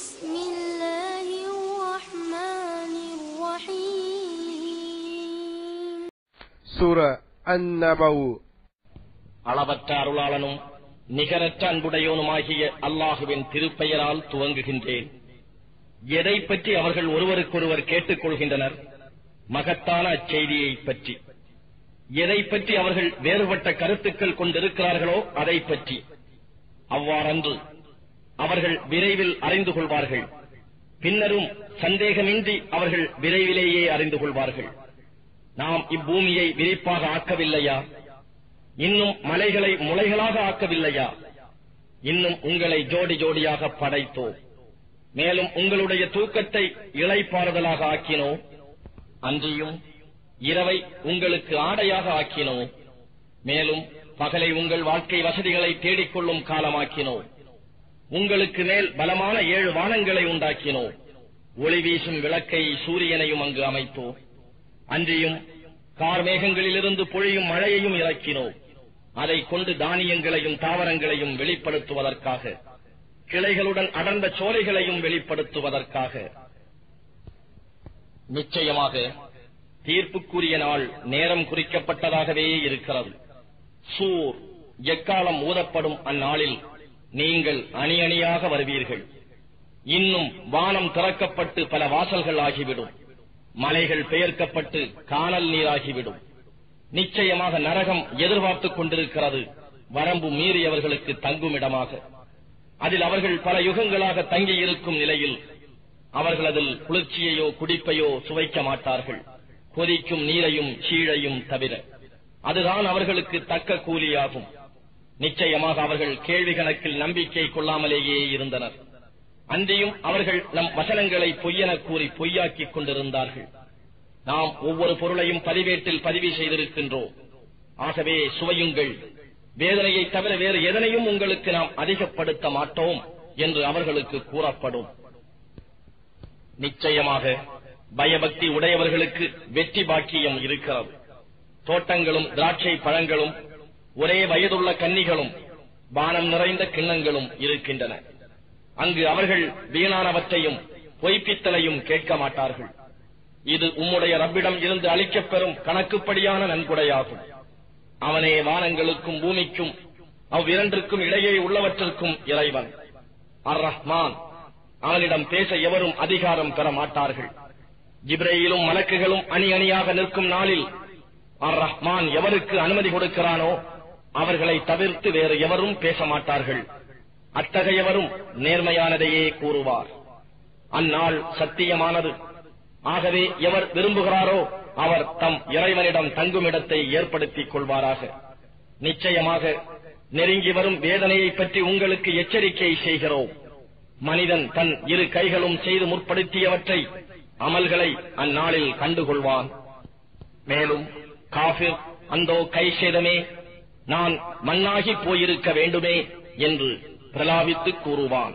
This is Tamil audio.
بسم الله الرحمن الرحيم. سورة النبو அளவற்ற அருளாளனும் நிகரற்ற அன்புடையோனுமாகிய அல்லாஹுவின் திருப்பெயரால் துவங்குகின்றேன். எதை பற்றி அவர்கள் ஒருவருக்கொருவர் கேட்டுக் கொள்கின்றனர்? மகத்தான அச்செய்தியை பற்றி. எதை பற்றி அவர்கள் வேறுபட்ட கருத்துக்கள் கொண்டிருக்கிறார்களோ அதை பற்றி. அவ்வாறன்று அவர்கள் விரைவில் அறிந்து கொள்வார்கள். பின்னரும் சந்தேகமின்றி அவர்கள் விரைவிலேயே அறிந்து கொள்வார்கள். நாம் இப்பூமியை விரிப்பாக ஆக்கவில்லையா? இன்னும் மலைகளை முளைகளாக ஆக்கவில்லையா? இன்னும் உங்களை ஜோடி ஜோடியாக படைத்தோம் மேலும் உங்களுடைய தூக்கத்தை இலைப்பாறுதலாக ஆக்கினோம் அன்றியும் இரவை உங்களுக்கு ஆடையாக ஆக்கினோம் மேலும் பகலை உங்கள் வாழ்க்கை வசதிகளை தேடிக்கொள்ளும் காலமாக்கினோம் உங்களுக்கு மேல் பலமான ஏழு வானங்களை உண்டாக்கினோம் ஒளி வீசும் விளக்கை சூரியனையும் அங்கு அமைத்தோம் அன்றியும் கார்மேகங்களிலிருந்து பொழியும் மழையையும் இறக்கினோம் அதை கொண்டு தானியங்களையும் தாவரங்களையும் வெளிப்படுத்துவதற்காக கிளைகளுடன் அடர்ந்த சோலைகளையும் வெளிப்படுத்துவதற்காக. நிச்சயமாக தீர்ப்புக்குரிய நாள் நேரம் குறிக்கப்பட்டதாகவே இருக்கிறது. சூர் எக்காலம் ஊதப்படும் அந்நாளில் நீங்கள் அணி அணியாக வருவீர்கள். இன்னும் வானம் திறக்கப்பட்டு பல வாசல்கள் ஆகிவிடும். மலைகள் பெயர்க்கப்பட்டு காணல் நீராகிவிடும். நிச்சயமாக நரகம் எதிர்பார்த்துக் கொண்டிருக்கிறது. வரம்பு மீறியவர்களுக்கு தங்குமிடமாக. அதில் அவர்கள் பல யுகங்களாக தங்கியிருக்கும் நிலையில் அவர்கள் அதில் குளிர்ச்சியையோ குடிப்பையோ சுவைக்க மாட்டார்கள். கொதிக்கும் நீரையும் சீழையும் தவிர. அதுதான் அவர்களுக்கு தக்க கூலியாகும். நிச்சயமாக அவர்கள் கேள்வி கணக்கில் நம்பிக்கை கொள்ளாமலேயே இருந்தனர். அன்றியும் அவர்கள் நம் வசனங்களை பொய்யென கூறி பொய்யாக்கிக் கொண்டிருந்தார்கள். நாம் ஒவ்வொரு பொருளையும் பதிவேட்டில் பதிவு செய்திருக்கின்றோம். ஆகவே சுவையுங்கள். வேதனையை தவிர வேறு எதனையும் உங்களுக்கு நாம் அதிகப்படுத்த மாட்டோம் என்று அவர்களுக்கு கூறப்படும். நிச்சயமாக பயபக்தி உடையவர்களுக்கு வெற்றி பாக்கியம் இருக்கிறது. தோட்டங்களும் திராட்சை பழங்களும் ஒரே வயதுள்ள கன்னிகளும் பானம் நிறைந்த கிண்ணங்களும் இருக்கின்றன. அங்கு அவர்கள் வீணானவற்றையும் பொய்ப்பித்தலையும் கேட்க மாட்டார்கள். இது உம்முடைய ரப்பிடம் இருந்து அளிக்கப் பெறும் கணக்குப்படியான நன்கொடையாகும். அவனே வானங்களுக்கும் பூமிக்கும் அவ்விரண்டிற்கும் இடையே உள்ளவற்றிற்கும் இறைவன். அர் ரஹ்மான் அவனிடம் பேச எவரும் அதிகாரம் பெற மாட்டார்கள். ஜிப்ரேயிலும் மலக்குகளும் அணி அணியாக நிற்கும் நாளில் அர் ரஹ்மான் எவருக்கு அனுமதி கொடுக்கிறானோ அவர்களை தவிர்த்து வேறு எவரும் பேச மாட்டார்கள் அத்தகையவரும் நேர்மையானதையே கூறுவார். அந்நாள் சத்தியமானது. ஆகவே எவர் விரும்புகிறாரோ அவர் தம் இறைவனிடம் தங்குமிடத்தை ஏற்படுத்திக் கொள்வாராக. நிச்சயமாக நெருங்கி வரும் வேதனையை பற்றி உங்களுக்கு எச்சரிக்கை செய்கிறோம். மனிதன் தன் இரு கைகளும் செய்து முற்படுத்தியவற்றை அமல்களை அந்நாளில் கண்டுகொள்வான். மேலும் காபிர் அந்தோ கை சேதமே நான் மண்ணாகி போயிருக்க வேண்டுமே என்று பிரலாபித்து கூறுவான்.